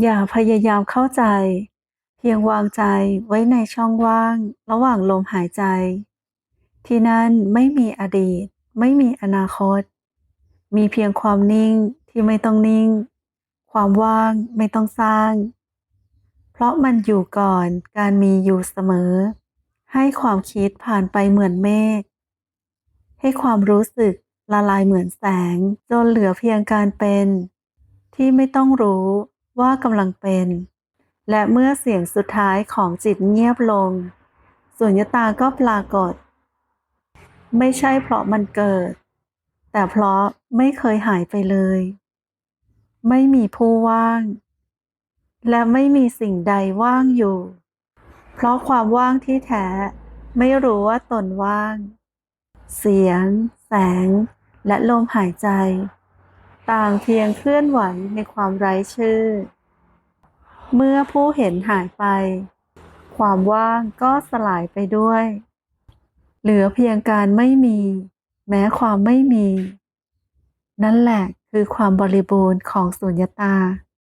อย่าพยายามเข้าใจ เพียงวางใจไว้ในช่องว่าง ระหว่างลมหายใจ ที่นั่นไม่มีอดีต ไม่มีอนาคต มีเพียงความนิ่งที่ไม่ต้องนิ่ง ความว่างไม่ต้องสร้าง เพราะมันอยู่ก่อนการมีอยู่เสมอ ให้ความคิดผ่านไปเหมือนเมฆให้ความรู้สึกละลายเหมือนแสง จนเหลือเพียงการเป็น ที่ไม่ต้องรู้ ว่ากำลังเป็น และเมื่อเสียงสุดท้ายของจิตเงียบลง สุญญตาก็ปรากฏ ไม่ใช่เพราะมันเกิด แต่เพราะไม่เคยหายไปเลย ไม่มีผู้ว่าง และไม่มีสิ่งใดว่างอยู่ เพราะความว่างที่แท้ ไม่รู้ว่าตนว่าง เสียง แสง และลมหายใจ ต่างเพียงเคลื่อนไหวในความไร้ชื่อ เมื่อผู้เห็นหายไป ความว่างก็สลายไปด้วย เหลือเพียงการไม่มี แม้ความไม่มี นั่นแหละคือความบริบูรณ์ของสุญญตา